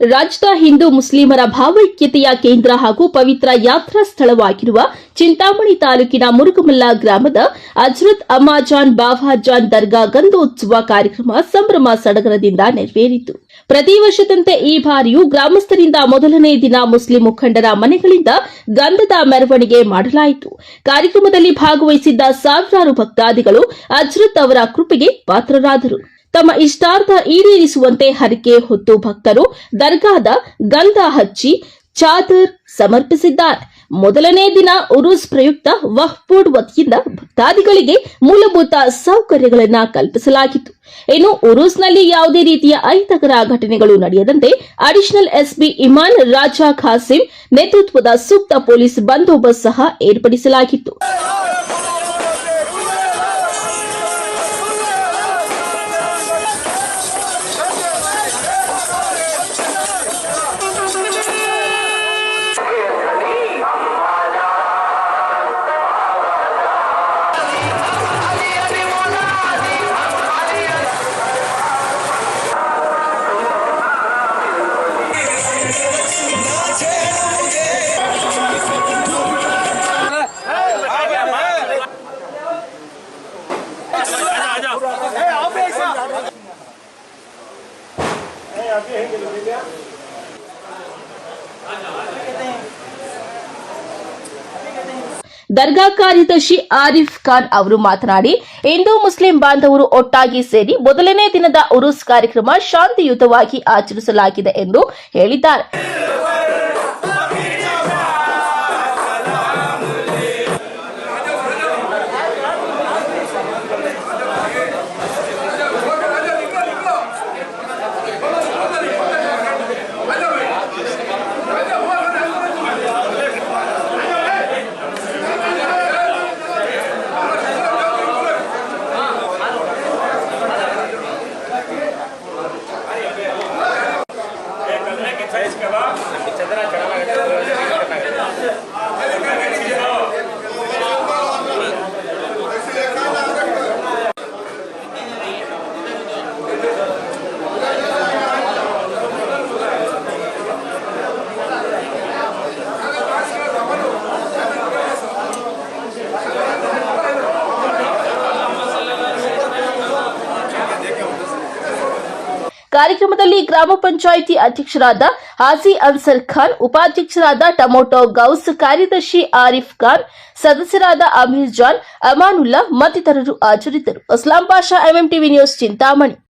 ರಾಜ್ಯದ ಹಿಂದೂ ಮುಸ್ಲಿಮರ ಭಾವೈಕ್ಯತೆಯ ಕೇಂದ್ರ ಹಾಗೂ ಪವಿತ್ರ ಯಾತ್ರಾ ಸ್ಥಳವಾಗಿರುವ ಚಿಂತಾಮಣಿ ತಾಲೂಕಿನ ಮುರುಗಮಲ್ಲ ಗ್ರಾಮದ ಅಜ್ರತ್ ಅಮ್ಮಾಜಾನ್ ಬಾಬಾಜಾನ್ ದರ್ಗಾ ಗಂಧೋತ್ಸವ ಕಾರ್ಯಕ್ರಮ ಸಂಭ್ರಮ ಸಡಗರದಿಂದ ನೆರವೇರಿತು. ಪ್ರತಿ ವರ್ಷದಂತೆ ಈ ಬಾರಿಯೂ ಗ್ರಾಮಸ್ಥರಿಂದ ಮೊದಲನೇ ದಿನ ಮುಸ್ಲಿಂ ಮುಖಂಡರ ಮನೆಗಳಿಂದ ಗಂಧದ ಮೆರವಣಿಗೆ ಮಾಡಲಾಯಿತು. ಕಾರ್ಯಕ್ರಮದಲ್ಲಿ ಭಾಗವಹಿಸಿದ್ದ ಸಾವಿರಾರು ಭಕ್ತಾದಿಗಳು ಅಜ್ರತ್ ಅವರ ಕೃಪೆಗೆ ಪಾತ್ರರಾದರು. ತಮ್ಮ ಇಷ್ಟಾರ್ಥ ಈಡೇರಿಸುವಂತೆ ಹರಿಕೆ ಹೊತ್ತು ಭಕ್ತರು ದರ್ಗಾದ ಗಂಧ ಹಚ್ಚಿ ಚಾದರ್ ಸಮರ್ಪಿಸಿದ್ದಾರೆ. ಮೊದಲನೇ ದಿನ ಉರುಸ್ ಪ್ರಯುಕ್ತ ವಹ್ಪೂಡ್ ವತಿಯಿಂದ ಭಕ್ತಾದಿಗಳಿಗೆ ಮೂಲಭೂತ ಸೌಕರ್ಯಗಳನ್ನು ಕಲ್ಪಿಸಲಾಗಿತ್ತು. ಇನ್ನು ಉರುಸ್ನಲ್ಲಿ ಯಾವುದೇ ರೀತಿಯ ಅಹಿತಕರ ಘಟನೆಗಳು ನಡೆಯದಂತೆ ಅಡಿಷನಲ್ ಎಸ್ಪಿ ಇಮಾನ್ ರಾಜಾ ಖಾಸಿಂ ನೇತೃತ್ವದ ಸೂಕ್ತ ಪೊಲೀಸ್ ಬಂದೋಬಸ್ತ್ ಸಹ ಏರ್ಪಡಿಸಲಾಗಿತ್ತು. ದರ್ಗಾ ಕಾರ್ಯದರ್ಶಿ ಆರಿಫ್ ಖಾನ್ ಅವರು ಮಾತನಾಡಿ, ಹಿಂದೂ ಮುಸ್ಲಿಂ ಬಾಂಧವರು ಒಟ್ಟಾಗಿ ಸೇರಿ ಮೊದಲನೇ ದಿನದ ಉರುಸ್ ಕಾರ್ಯಕ್ರಮ ಶಾಂತಿಯುತವಾಗಿ ಆಚರಿಸಲಾಗಿದೆ ಎಂದು ಹೇಳಿದ್ದಾರೆ. చదరా చదరా. ಕಾರ್ಯಕ್ರಮದಲ್ಲಿ ಗ್ರಾಮ ಪಂಚಾಯಿತಿ ಅಧ್ಯಕ್ಷರಾದ ಹಾಜಿ ಅನ್ಸರ್ ಖಾನ್, ಉಪಾಧ್ಯಕ್ಷರಾದ ಟಮೊಟೊ ಗೌಸ್, ಕಾರ್ಯದರ್ಶಿ ಆರಿಫ್ ಖಾನ್, ಸದಸ್ಯರಾದ ಅಮೀರ್ ಜಾನ್, ಅಮಾನುಲ್ಲಾ ಮತ್ತಿತರರು ಹಾಜರಿದ್ದರು. Aslam Pasha MMTV news Chintamani.